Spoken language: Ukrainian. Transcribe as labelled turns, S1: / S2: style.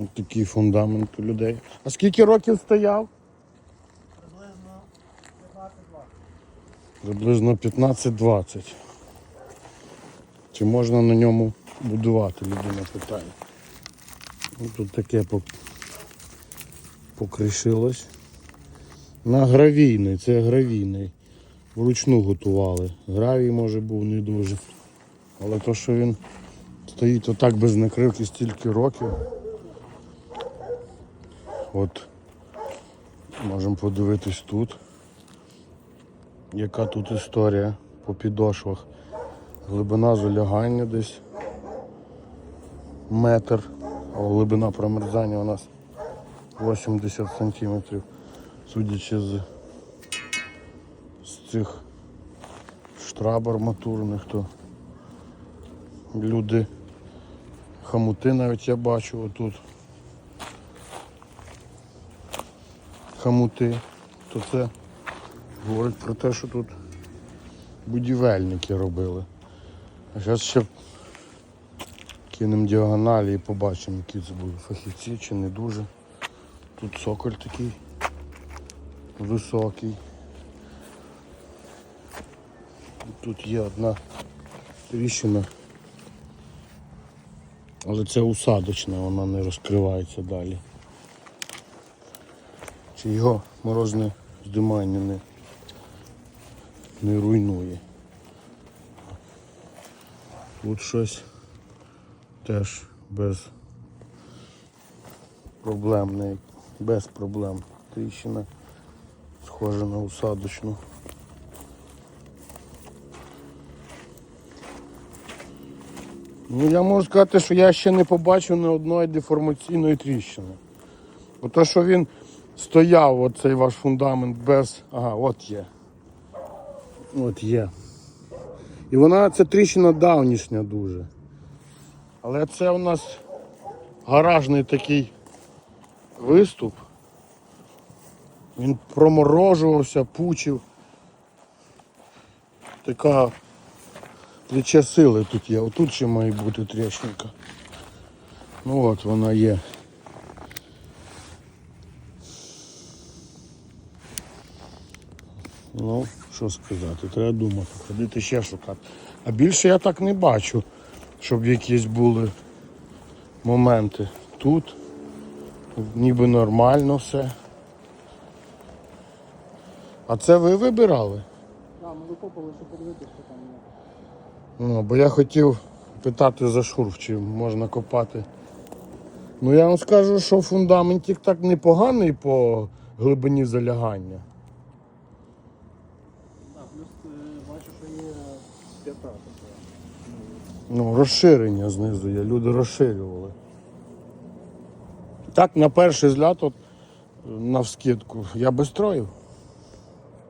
S1: Ось такий фундамент у людей. А скільки років стояв?
S2: Приблизно 15-20.
S1: Приблизно 15-20. Чи можна на ньому будувати, людина питає. Ну, Тут таке покришилось. На гравійний, це гравійний. Вручну готували. Гравій може був не дуже. Але то, що він стоїть отак без накривки стільки років. От можемо подивитись тут. Яка тут історія по підошвах. Глибина залягання десь метр, а глибина промерзання у нас 80 сантиметрів, судячи з, з цих штраб арматурних, то люди хамути навіть я бачу отут. Хамути, то це говорить про те, що тут будівельники робили. А зараз ще кинемо діагоналі і побачимо, які це були фахівці чи не дуже. Тут соколь такий високий. Тут є одна тріщина. Але це усадочна, вона не розкривається далі. Чи його морозне здимання не, не руйнує. Тут щось теж без проблем, не без проблем. Тріщина схожа на усадочну. Ну я можу сказати, що я ще не побачив ні одної деформаційної тріщини. Бо то, що він стояв, оцей ваш фундамент без. Ага, от є. От є. І вона це тріщина давнішня дуже. Але це у нас гаражний такий виступ. Він проморожувався, пучив. Така плече сили тут є. Отут ще має бути тріщинка. Ну от вона є. Ну, що сказати, треба думати, ходити ще шукати. А більше я так не бачу, щоб якісь були моменти. Тут ніби нормально все. А це ви вибирали?
S2: Так, ми викопали, щоб подивитися, що там є.
S1: Ну, бо я хотів питати за шурф, чи можна копати. Ну я вам скажу, що фундаментик так непоганий по глибині залягання.
S2: Так, плюс е, бачу, що є
S1: Ну, розширення знизу є, люди розширювали. Так, на перший взгляд, от, навскидку, я би строїв.